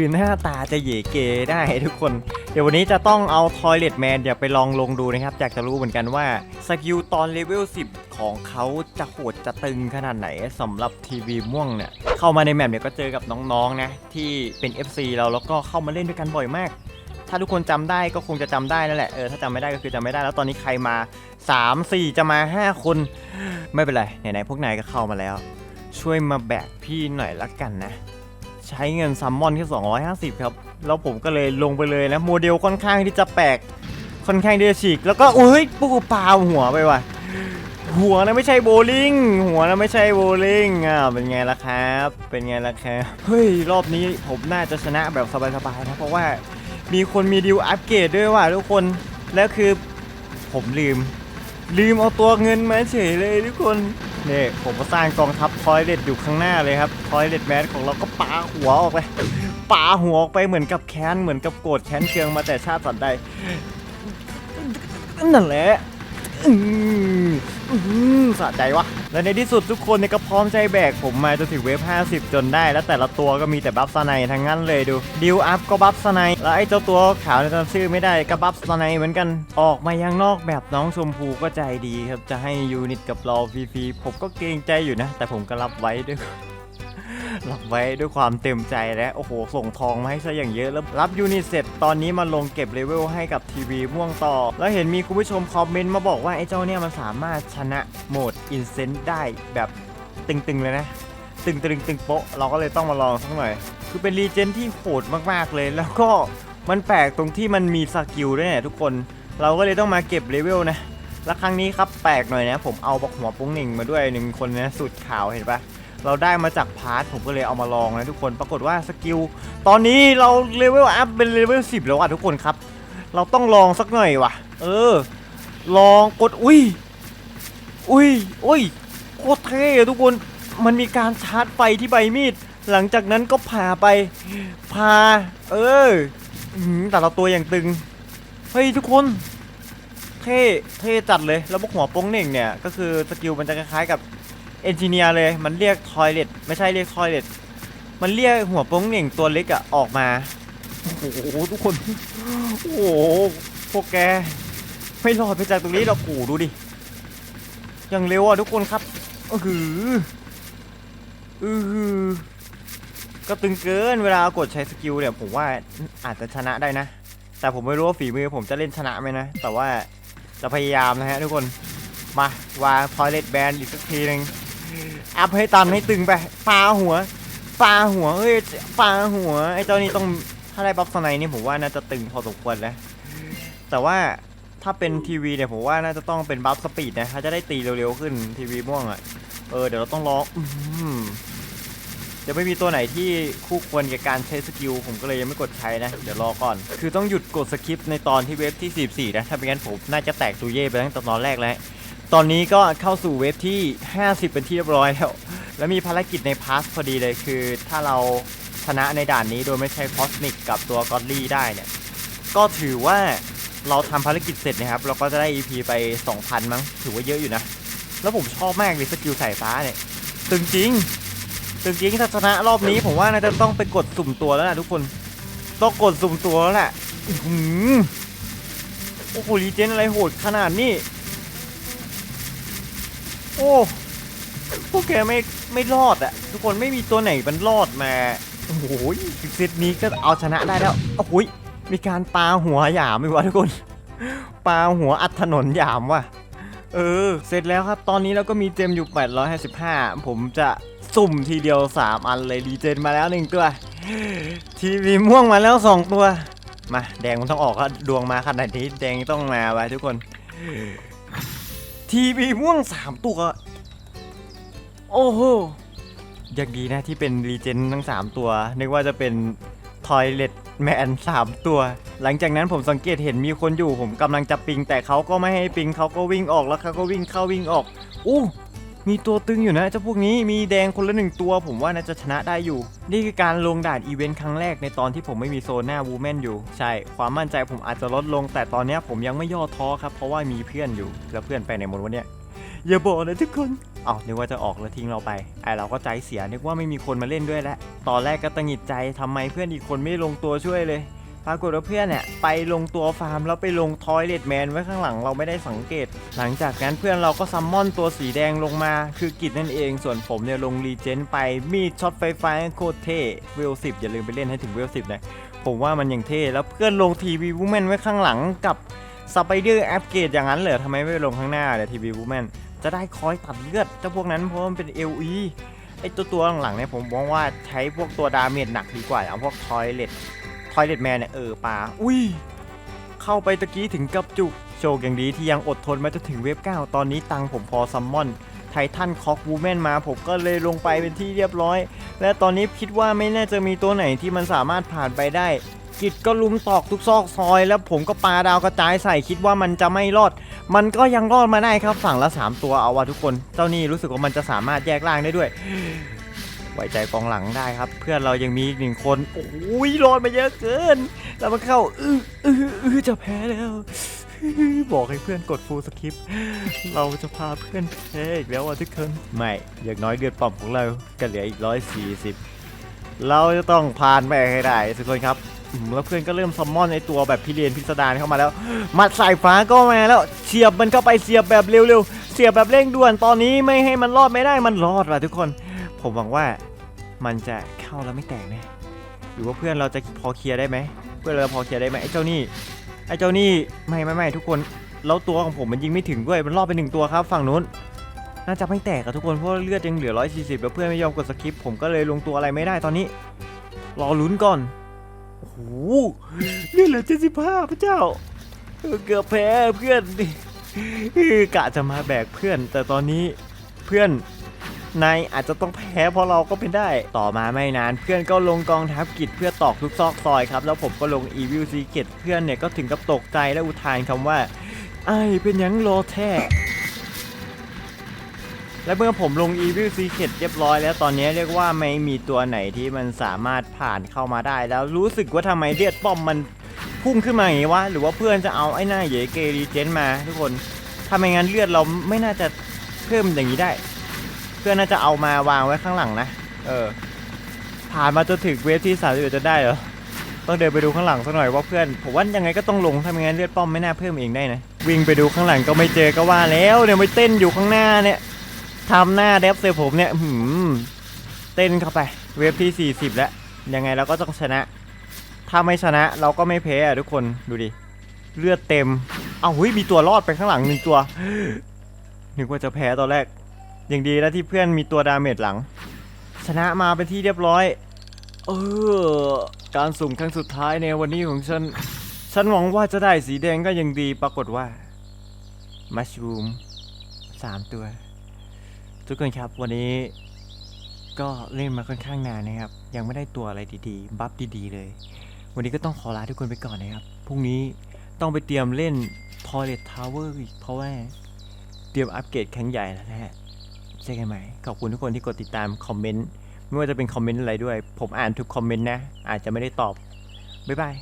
คือหน้าตาจะเหยเกได้ทุกคน เดี๋ยววันนี้จะต้องเอาทอยเล t แมนเดี๋ยวไปลองลงดูนะครับอยากจะรู้เหมือนกันว่าสกิลตอนเลเวล 10 ของเขาจะโหดจะตึงขนาดไหนสำหรับทีวีม่วงเนี่ยเข้ามาในแมปเนี่ยก็เจอกับน้องๆนะที่เป็น FC เราแล้วก็เข้ามาเล่นด้วยกันบ่อยมาก ถ้าทุกคนจำได้ก็คงจะจำได้นั่นแหละเออถ้าจำไม่ได้ก็คือจำไม่ได้แล้วตอนนี้ใครมา 3 4 จะมา 5 คนไม่เป็นไรไหนๆพวกนายก็เข้ามาแล้ว ช่วยมาแบกพี่หน่อยละกันนะ ใช้เงินซัมมอนแค่250 ครับ แล้วผมก็เลยลงไปเลยนะ โมเดลค่อนข้างที่จะแปลก ค่อนข้างที่จะฉีก แล้วก็อุ้ยปูปลาหัวไปว่ะ หัวนะไม่ใช่โบลิ่ง หัวนะไม่ใช่โบลิ่ง อะเป็นไงล่ะครับ เป็นไงล่ะครับ เฮ้ย รอบนี้ผมน่าจะชนะแบบสบายๆนะ เพราะว่ามีคนมีดิวอัปเกรดด้วยว่ะทุกคน แล้วคือผมลืม ลืมเอาตัวเงินมาเฉยเลยทุกคน นี่ผมก็สร้างกองทัพทอยเลตอยู่ข้างหน้าเลยครับทอยเลตแมสของเราก็ปาหัวออกไปปาหัวออกไปเหมือนกับแค้นเหมือนกับโกรธแค้นเคืองมาแต่ชาติสัตว์ใดนั่นแหละ อืมอืมสะใจวะ และในที่สุดทุกคนเนี่ยก็พร้อมใจแบกผมมาจนถึงเวฟ 50 จนได้ แล้วแต่ละตัวก็มีแต่บัฟสไนทั้งนั้นเลยดู ดิวอัพก็บัฟสไนแล้วไอ้เจ้าตัวขาวในยจำชื่อไม่ได้ก็บัฟสไนเหมือนกัน ออกมายังนอกแบบน้องชมพูก็ใจดีครับ จะให้ยูนิตกับเราฟรีๆผมก็เกรงใจอยู่นะ แต่ผมก็รับไว้ด้วย รับไว้ด้วยความเต็มใจและโอ้โห ส่งทองมาให้ซะอย่างเยอะแล้วรับยูนิตเสร็จตอนนี้มาลงเก็บเลเวลให้กับทีวีม่วงต่อ แล้วเห็นมีคุณผู้ชมคอมเมนต์มาบอกว่าไอ้เจ้าเนี่ยมันสามารถชนะโหมดอินเซนต์ได้แบบตึงๆเลยนะ ตึงๆตึงโป๊ะเราก็เลยต้องมาลองสักหน่อย คือเป็นรีเจนที่โหดมากๆเลย แล้วก็มันแปลกตรงที่มันมีสกิลด้วยเนี่ยทุกคน เราก็เลยต้องมาเก็บเลเวลนะ แล้วครั้งนี้ครับแปลกหน่อยนะ ผมเอาบักหัวปุ้งหนิงมาด้วยหนึ่งคนนะสุดขาวเห็นปะ เราได้มาจากพาร์ทผมก็เลยเอามาลองนะทุกคนปรากฏว่าสกิลตอนนี้เราเลเวลอัพเป็นเลเวล10แล้วอะทุกคนครับ เราต้องลองสักหน่อยว่ะ เออ ลองกดอุ้ยอุ้ยอุ้ยโคตรเท่อะทุกคนมันมีการชาร์จไฟที่ใบมีด หลังจากนั้นก็ผ่าไปผ่าเออแต่ละตัวอย่างตึงเฮ้ยทุกคนเท่เท่จัดเลยแล้วพวกหัวโป้งเหน่งเนี่ยก็คือสกิลมันจะคล้ายๆกับ เอนจิเนียร์เลยมันเรียกทอยเลตไม่ใช่เรียกทอยเลตมันเรียกหัวโป้งเหน่งตัวเล็กอะออกมา โอ้โหทุกคน โอ้โหพวกแก ไม่รอดไปจากตรงนี้เราปู่ดูดิอย่างเร็วอะทุกคนครับเออหือเออหือก็ตึงเกินเวลากดใช้สกิลเนี่ยผมว่าอาจจะชนะได้นะ แต่ผมไม่รู้ว่าฝีมือผมจะเล่นชนะไหมนะ แต่ว่าจะพยายามนะฮะทุกคน มาวางทอยเลตแบนอีกสักทีหนึ่ง อัพให้ตันให้ตึงไปปาหัวปาหัวเฮ้ยปาหัวไอ้เจ้านี่ต้องถ้าได้บัฟสไนนี่ผมว่าน่าจะตึงพอสมควรแล้วแต่ว่าถ้าเป็นทีวีเนี่ยผมว่าน่าจะต้องเป็นบัฟสปีดนะถ้าจะได้ตีเร็วๆขึ้นทีวีม่วงอะ่ะเออเดี๋ยวเราต้องรออืมเดี๋ยวไม่มีตัวไหนที่คู่ควรกับการใช้สกิลผมก็เลยยังไม่กดใช้นะ เดี๋ยวรอก่อน คือต้องหยุดกดสคริปต์ในตอนที่เวฟที่ 44 นะ ถ้าไม่งั้นผมน่าจะแตกตูเย่ไปตั้งแต่ตอนแรกแล้ว ตอนนี้ก็เข้าสู่เวฟที่ 50 เป็นที่เรียบร้อยแล้ว แล้วมีภารกิจในพาสพอดีเลยคือ ถ้าเราชนะในด่านนี้โดยไม่ใช้คอสมิกกับตัวกอดลี่ได้เนี่ย ก็ถือว่าเราทำภารกิจเสร็จนะครับ เราก็จะได้ EP ไป 2,000 มั้ง ถือว่าเยอะอยู่นะ แล้วผมชอบมากเลยสกิลสายฟ้าเนี่ย ตึงจริง ตึงจริงถ้าชนะรอบนี้ผมว่าน่าจะต้องไปกดสุ่มตัวแล้วล่ะทุกคน ต้องกดสุ่มตัวแล้วแหละอือหือโอ้โหรีเจนอะไรโหดขนาดนี้ โอ้พวกแกไม่ไม่รอดอะทุกคนไม่มีตัวไหนมันรอดมาโอ้โหเซตนี้ก็เอาชนะได้แล้วโอ้โหมีการปาหัวหยามไหมวะทุกคนปาหัวอัดถนนหยามว่ะเออ เสร็จแล้วครับ ตอนนี้เราก็มีเจมอยู่ 855 ผมจะสุ่มทีเดียว 3 อันเลยรีเจนมาแล้ว 1 ตัว ทีวีม่วงมาแล้ว 2 ตัว มา แดงมันต้องออกครับดวงมาขนาดนี้ แดงต้องมาไว้ทุกคน ทีวีม่วง3ตัว โอ้โหยังดีนะที่เป็นรีเจนทั้ง 3 ตัว นึกว่าจะเป็นทอยเลตแมน3ตัว หลังจากนั้นผมสังเกตเห็นมีคนอยู่ผมกำลังจะปิง แต่เขาก็ไม่ให้ปิงเขาก็วิ่งออกแล้วเขาก็วิ่งเข้าวิ่งออกอู้ มีตัวตึงอยู่นะเจ้าพวกนี้มีแดงคนละหนึ่งตัว ผมว่าน่าจะชนะได้อยู่ นี่คือการลงด่านอีเวนต์ครั้งแรกในตอนที่ผมไม่มีโซนหน้าวูแมนอยู่ ใช่ ความมั่นใจผมอาจจะลดลง แต่ตอนนี้ผมยังไม่ย่อท้อครับ เพราะว่ามีเพื่อนอยู่ แล้วเพื่อนไปในหมดวันเนี้ยอย่าบอกนะทุกคนเอานึกว่าจะออกแล้วทิ้งเราไป ไอเราก็ใจเสียนึกว่าไม่มีคนมาเล่นด้วยแล้ว ตอนแรกก็ตังหงิดใจทำไมเพื่อนอีกคนไม่ลงตัวช่วยเลย ปรากฏว่าเพื่อนเนี่ยไปลงตัวฟาร์มแล้วไปลงทอยเลดแมนไว้ข้างหลังเราไม่ได้สังเกต หลังจากนั้นเพื่อนเราก็ซัมมอนตัวสีแดงลงมา คือกิจนั่นเองส่วนผมเนี่ยลงรีเจนไปมีดช็อตไฟฟ้าโคตรเท่เวลสิบอย่าลืมไปเล่นให้ถึงเวลสิบนะผมว่ามันยังเท่แล้วเพื่อนลงทีวีวูแมนไว้ข้างหลังกับสไปเดอร์แอปเกรดอย่างนั้นเหรอทำไมไม่ลงข้างหน้าเดี๋ยวทีวีวูแมนจะได้คอยตัดเลือดเจ้าพวกนั้นเพราะมันเป็น LE ไอตัวตัวหลังๆเนี่ยผมมองว่าใช้พวกตัวดาเมจหนักดีกว่าเอาพวกทอยเลต อยเลตแมนเนี่ยเออปลาอุ้ย เข้าไปตะกี้ถึงกับจุก โชคอย่างดีที่ยังอดทนมาจนถึงเวฟ9ตอนนี้ตังค์ผมพอซัมมอนไททันคอกวูแมนมาผมก็เลยลงไปเป็นที่เรียบร้อย และตอนนี้คิดว่าไม่น่าจะมีตัวไหนที่มันสามารถผ่านไปได้ กิจก็ลุมตอกทุกซอกซอย แล้วผมก็ปาดาวกระจายใส่คิดว่ามันจะไม่รอด มันก็ยังรอดมาได้ครับฝั่งละ 3 ตัวเอาวะทุกคน เจ้านี่รู้สึกว่ามันจะสามารถแยกล่างได้ด้วย ไว้ใจกองหลังได้ครับ เพื่อนเรายังมีอีกหนึ่งคนโอ้ยรอดมาเยอะเกิน แล้วมันเข้าอื้ออื้ออื้อจะแพ้แล้วบอกให้เพื่อนกดฟูลสคริปต์เราจะพาเพื่อนแพ้อีกแล้วอะทุกคนไม่อย่างน้อยเดือดป่อมของเราก็เหลืออีกร้อยสี่สิบเราจะต้องผ่านไปให้ได้ทุกคนครับแล้วเพื่อนก็เริ่มซัมมอนในตัวแบบพิเรียนพิสดารเข้ามาแล้วมัดสายฟ้าก็มาแล้วเสียบมันเข้าไปเสียบแบบเร็วๆเสียบแบบเร่งด่วนตอนนี้ไม่ให้มันรอดไม่ได้มันรอดว่ะทุกคน ผมหวังว่ามันจะเข้าแล้วไม่แตกแนะหรือว่าเพื่อนเราจะพอเคลียร์ได้ไหม เพื่อนเราจะพอเคลียร์ได้ไหมไอ้เจ้านี่ ไอ้เจ้านี่ไม่ไม่ไม่ทุกคน แล้วตัวของผมมันยิงไม่ถึงด้วย มันรอดไปหนึ่งตัวครับ ฝั่งนู้น น่าจะไม่แตกอะทุกคน เพราะเลือดยังเหลือ 140 แล้วเพื่อนไม่ยอมกดสกิป ผมก็เลยลงตัวอะไรไม่ได้ตอนนี้ รอลุ้นก่อน โอ้โหเลือดเหลือ75พระเจ้า เกือบแพ้เพื่อนกะจะมาแบกเพื่อน แต่ตอนนี้เพื่อน นายอาจจะต้องแพ้เพราะเราก็เป็นได้ ต่อมาไม่นานเพื่อนก็ลงกองทัพกิจเพื่อตอกทุกซอกซอยครับ แล้วผมก็ลง Evil Secret เพื่อนเนี่ยก็ถึงกับตกใจและอุทานคำว่า ไอเป็นยังโลแท้และเมื่อผมลง Evil Secret เรียบร้อยแล้วตอนนี้เรียกว่าไม่มีตัวไหนที่มันสามารถผ่านเข้ามาได้ แล้วรู้สึกว่าทำไมเลือดป้อมมันพุ่งขึ้นมาอย่างนี้วะหรือว่าเพื่อนจะเอาไอ้หน้าเหยเกรีเจนมา ทุกคนถ้าไมงั้นเลือดเราไม่น่าจะเพิ่มอย่างนี้ได้ เพื่อนน่าจะเอามาวางไว้ข้างหลังนะ เออ ผ่านมาจนถึงเวฟที่31จะได้เหรอ ต้องเดินไปดูข้างหลังสักหน่อยว่าเพื่อน ผมว่ายังไงก็ต้องลงถ้าไม่งั้นเลือดป้อมไม่น่าเพิ่มเองได้นะ วิ่งไปดูข้างหลังก็ไม่เจอก็ว่าแล้วเนี่ยไม่เต้นอยู่ข้างหน้าเนี่ยทำหน้าเดฟเซผมเนี่ยหืมเต้นเข้าไป เวฟที่ 40 แล้วยังไงเราก็ต้องชนะ ถ้าไม่ชนะเราก็ไม่แพ้อะทุกคนดูดิเลือดเต็ม เอาเฮ้ยมีตัวรอดไปข้างหลังหนึ่งตัวนึกว่าจะแพ้ตอนแรก อย่างดีแล้วที่เพื่อนมีตัวดาเมจหลัง ชนะมาเป็นที่เรียบร้อย เออ การสุ่มครั้งสุดท้ายในวันนี้ของฉัน ฉันหวังว่าจะได้สีแดงก็ยังดีปรากฏว่า มัชรูมสามตัว ทุกคนครับวันนี้ ก็เล่นมาค่อนข้างนานนะครับ ยังไม่ได้ตัวอะไรดีๆ บัฟดีๆเลย วันนี้ก็ต้องขอลาทุกคนไปก่อนนะครับ พรุ่งนี้ต้องไปเตรียมเล่น Toilet Tower อีกเพราะว่า เตรียมอัปเกรดแข็งใหญ่แล้วนะฮะ จอกันใหม่ ขอบคุณทุกคนที่กดติดตามคอมเมนต์ ไม่ว่าจะเป็นคอมเมนต์อะไรด้วย ผมอ่านทุกคอมเมนต์นะ อาจจะไม่ได้ตอบ บ๊ายบาย